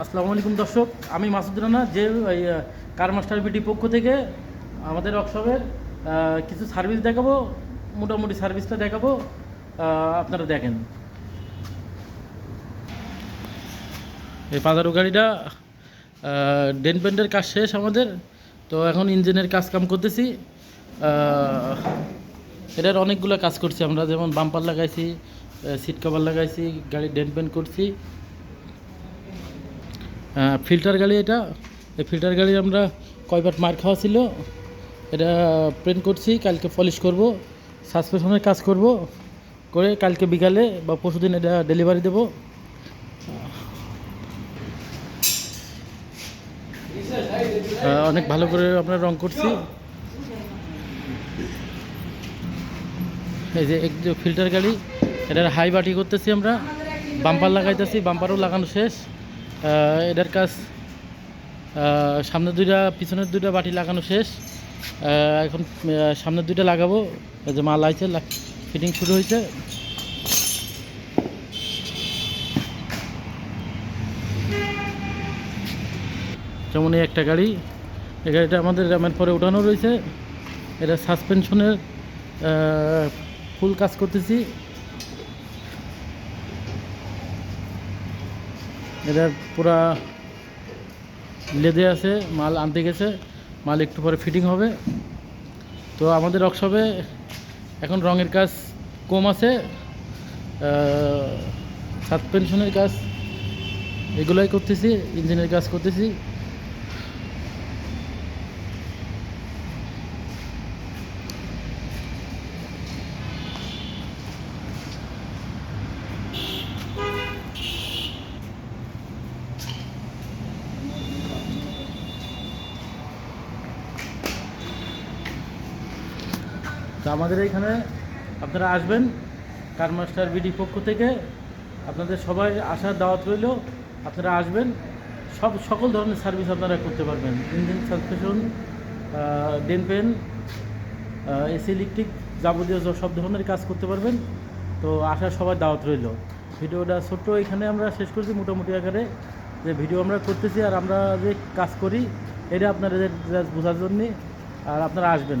আসসালামু আলাইকুম, দর্শক। আমি মাসুদ রানা যে কার মাস্টার বিটি পক্ষ থেকে আমাদের ওয়ার্কশপের কিছু সার্ভিস দেখাবো, মোটামুটি সার্ভিসটা দেখাবো আপনারা দেখেন। এই পাজারো গাড়িটা ডেন পেন্টের কাজ শেষ আমাদের। তো এখন ইঞ্জিনের কাজ কাম করতেছি এটার অনেকগুলো কাজ করছি আমরা, যেমন বাম্পার লাগাইছি সিট কভার লাগাইছি, গাড়ি ডেন পেন্ট করছি। ফিল্টার গাড়ি এটা। এই ফিল্টার গাড়ি আমরা কয়বার মার খাওয়া ছিল, এটা প্রিন্ট করছি, কালকে পলিশ করব সাসপেনশনের কাজ করব, করে কালকে বিকালে বা পরশুদিন এটা ডেলিভারি দেব। অনেক ভালো করে আমরা রং করছি। এই যে এক ফিল্টার গাড়ি, এটার হাই বাটি করতেছি আমরা। বাম্পার লাগাইতেছি বাম্পারও লাগানো শেষ। এটার কাজ আহ, সামনের দুইটা পিছনের দুইটা বাটি লাগানো শেষ। এখন সামনের দুইটা লাগাবো। যে মাল আইছে ফিটিং শুরু হয়েছে যেমন একটা গাড়ি এই গাড়িটা আমাদের র্যামের পরে উঠানো রয়েছে। এটা সাসপেনশনের ফুল কাজ করতেছি। এটা পুরা লেদে আছে, মাল আনতে গেছে, মাল একটু পরে ফিটিং হবে। তো আমাদের ওয়ার্কশপে এখন রঙের কাজ কম আছে সাসপেনশনের কাজ, এগুলোই করতেছি ইঞ্জিনের কাজ করতেছি। তো আমাদের এখানে আপনারা আসবেন, কারমাস্টার বিডি পক্ষ থেকে। আপনাদের সবাই আসার দাওয়াত রইল, আপনারা আসবেন। সব, সকল ধরনের সার্ভিস আপনারা করতে পারবেন। ইঞ্জিন সাসপেশন ডেন পেন এসি, ইলেকট্রিক যাবতীয় সব ধরনের কাজ করতে পারবেন। তো আসার সবার দাওয়াত রইল। ভিডিওটা ছোট্ট এখানে আমরা শেষ করছি মোটামুটি আকারে। যে ভিডিও আমরা করতেছি আর আমরা যে কাজ করি, এটা just বোঝার জন্যে আর আপনারা আসবেন।